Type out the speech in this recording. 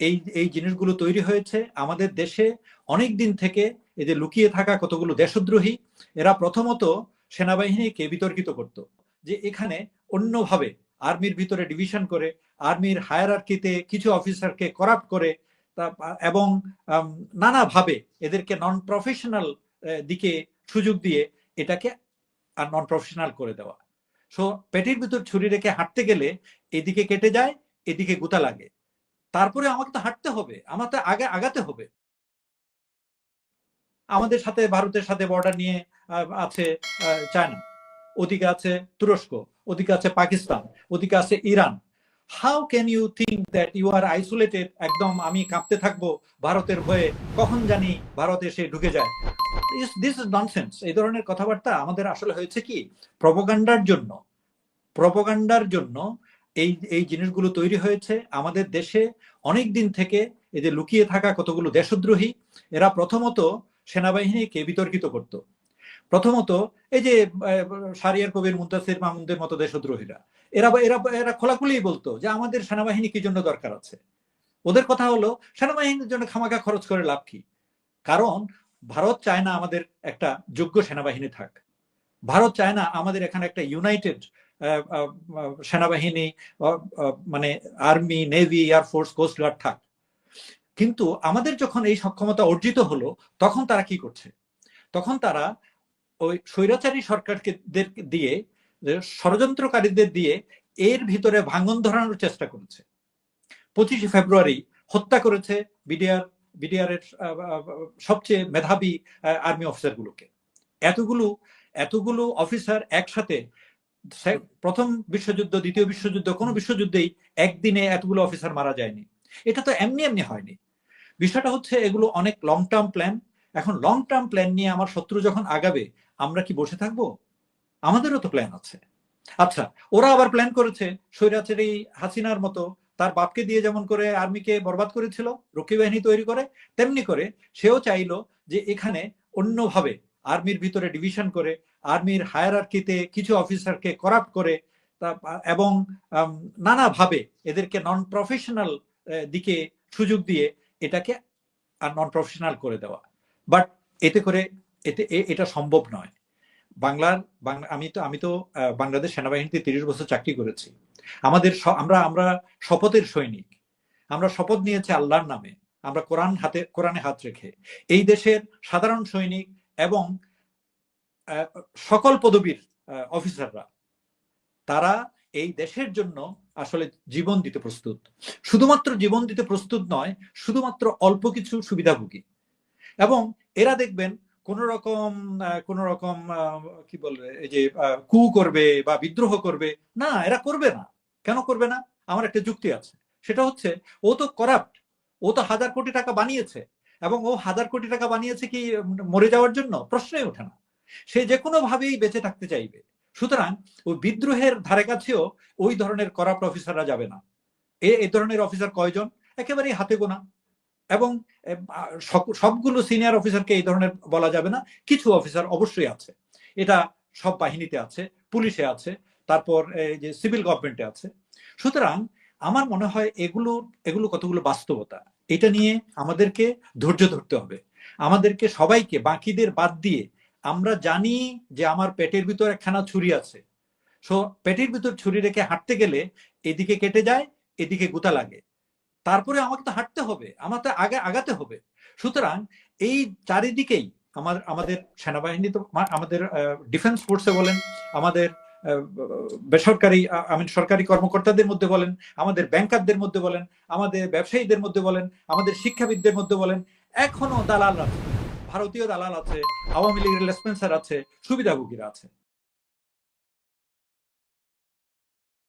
এই এই জিনিসগুলো তৈরি হয়েছে। আমাদের দেশে অনেক দিন থেকে এই যে লুকিয়ে থাকা কতগুলো দেশদ্রোহী, এরা প্রথমত সেনাবাহিনীকে বিতর্কিত করত যে এখানে অন্যভাবে আর্মির ভিতরে ডিভিশন করে, আর্মির হায়ারার্কিতে কিছু অফিসারকে করাপ্ট করে এবং নানাভাবে এদেরকে নন প্রফেশনাল দিকে সুযোগ দিয়ে এটাকে আর নন প্রফেশনাল করে দেওয়া। সো, পেটের ভিতর ছুরি রেখে হাঁটতে গেলে এদিকে কেটে যায়, এদিকে গুতা লাগে। তারপরে আমাকে তো হাঁটতে হবে আমার তো আগে আগাতে হবে। আমাদের সাথে, ভারতের সাথে বর্ডার নিয়ে আছে চায়না ওদিকে আছে তুরস্ক, ওদিকে আছে পাকিস্তান, ওদিকে আছে Iran. How can you think that you are isolated একদম আমি কাঁপতে থাকব ভারতের ভয়ে কখন জানি ভারত এসে ঢুকে যায়। ইস দিস ইজ ননসেন্স এই ধরনের কথাবার্তা আমাদের আসলে হয়েছে কি? প্রপোগান্ডার জন্য প্রপোগান্ডার জন্য এই এই জিনিসগুলো তৈরি হয়েছে। আমাদের দেশে অনেক দিন থেকে এই যে লুকিয়ে থাকা কতগুলো দেশদ্রোহী, এরা প্রথমত সেনাবাহিনীকে বিতর্কিত করত। প্রথমত এই যে সারিয়ার কবির মুন্তাসির মাহমুদের মতো দেশদ্রোহীরা। এরা এরা এরা খোলাখুলি বলতো যে, আমাদের সেনাবাহিনী কি জন্য দরকার আছে? ওদের কথা হলো, সেনাবাহিনীর জন্য খামাখা খরচ করে লাভ কি? কারণ ভারত চায় না আমাদের একটা যোগ্য সেনাবাহিনী থাক। ভারত চায় না আমাদের এখানে একটা ইউনাইটেড সেনাবাহিনী মানে আর্মি, নেভি এয়ারফোর্স কোস্টগার্ড থাক। কিন্তু আমাদের যখন এই সক্ষমতা অর্জিত হলো, তখন তারা কি করছে? তখন তারা ওই স্বৈরাচারী সরকারকে দিয়ে ষড়যন্ত্রকারীদের দিয়ে এর ভিতরে ভাঙন ধরানোর চেষ্টা করেছে। পঁচিশে ফেব্রুয়ারি হত্যা করেছে বিডিআর বিডিআর এর সবচেয়ে মেধাবী আর্মি অফিসারগুলোকে। এতগুলো এতগুলো অফিসার একসাথে প্রথম বিশ্বযুদ্ধ, দ্বিতীয় বিশ্বযুদ্ধ, কোনো বিশ্বযুদ্ধেই একদিনে এতগুলো অফিসার মারা যায়নি। এটা তো এমনি এমনি হয়নি। বিষয়টা হচ্ছে এগুলো অনেক লং টার্ম প্ল্যান এখন লং টার্ম প্ল্যান নিয়ে আমার শত্রু যখন আগাবে, আমরা কি বসে থাকব? আমাদেরও তো প্ল্যান আছে। আচ্ছা ওরা আবার প্ল্যান করেছে স্বৈরাচারী হাসিনার মতো। তার বাপকে দিয়ে যেমন করে আর্মিকে বরবাদ করেছিল, রক্ষী বাহিনী তৈরি করে, তেমনি করে সেও চাইলো যে এখানে অন্যভাবে আর্মির ভিতরে ডিভিশন করে, আর্মির হায়ারার্কিতে কিছু অফিসারকে করাপ্ট করে এবং নানাভাবে এদেরকে নন প্রফেশনাল দিকে সুযোগ দিয়ে এটাকে নন প্রফেশনাল করে দেওয়া। বাট এতে করে এতে এটা সম্ভব নয়। বাংলার আমি তো আমি তো বাংলাদেশ সেনাবাহিনীতে তিরিশ বছর চাকরি করেছি। আমাদের আমরা আমরা শপথের সৈনিক। আমরা শপথ নিয়েছি আল্লাহর নামে। আমরা কোরআন হাতে, কোরআনে হাত রেখে। এই দেশের সাধারণ সৈনিক এবং সকল পদবীর অফিসাররা, তারা এই দেশের জন্য আসলে জীবন দিতে প্রস্তুত। শুধুমাত্র জীবন দিতে প্রস্তুত নয়, শুধুমাত্র অল্প কিছু সুবিধাভোগী। এবং এরা দেখবেন কোন রকম কোন রকম কি বলবে, এই যে কু করবে বা বিদ্রোহ করবে, না, এরা করবে না। কেন করবে না? আমার একটা যুক্তি আছে। সেটা হচ্ছে, ও তো করাপ্ট ও তো হাজার কোটি টাকা বানিয়েছে। এবং ও হাজার কোটি টাকা বানিয়েছে কি মরে যাওয়ার জন্য? প্রশ্নই ওঠে না। সে যে কোনো ভাবেই বেঁচে থাকতে চাইবে। সুতরাং ওই বিদ্রোহের ধারে কাছেও ওই ধরনের করাপ্ট অফিসাররা যাবে না। এ এই ধরনের অফিসার কয়জন? একেবারেই হাতে গোনা। এবং সবগুলো সিনিয়র অফিসারকে এই ধরনের বলা যাবে না। কিছু অফিসার অবশ্যই আছে। এটা সব বাহিনীতে আছে, পুলিশে আছে, তারপর এই যে সিভিল গভর্নমেন্টে আছে। সুতরাং আমার মনে হয় এগুলো এগুলো কতগুলো বাস্তবতা? এটা নিয়ে আমাদেরকে ধৈর্য ধরতে হবে। আমাদেরকে সবাইকে, বাকিদের বাদ দিয়ে আমরা জানি যে আমার পেটের ভিতর একখানা ছুরি আছে। সো, পেটের ভিতর ছুরি রেখে হাঁটতে গেলে এদিকে কেটে যায়, এদিকে গুতা লাগে। তারপরে আমাকে তো হাঁটতে হবে আমার তো আগে আগাতে হবে। সুতরাং এই চারিদিকেই আমার, আমাদের সেনাবাহিনী তো আমাদের ডিফেন্স ফোর্সে বলেন, আমাদের বেসরকারি আমি সরকারি কর্মকর্তাদের মধ্যে বলেন, আমাদের ব্যাংকারদের মধ্যে বলেন, আমাদের ব্যবসায়ীদের মধ্যে বলেন, আমাদের শিক্ষাবিদদের মধ্যে বলেন, এখনও দালাল আছে, ভারতীয় দালাল আছে, আওয়ামী লীগের লেসপেন্সার আছে, সুবিধাভোগীরা আছে।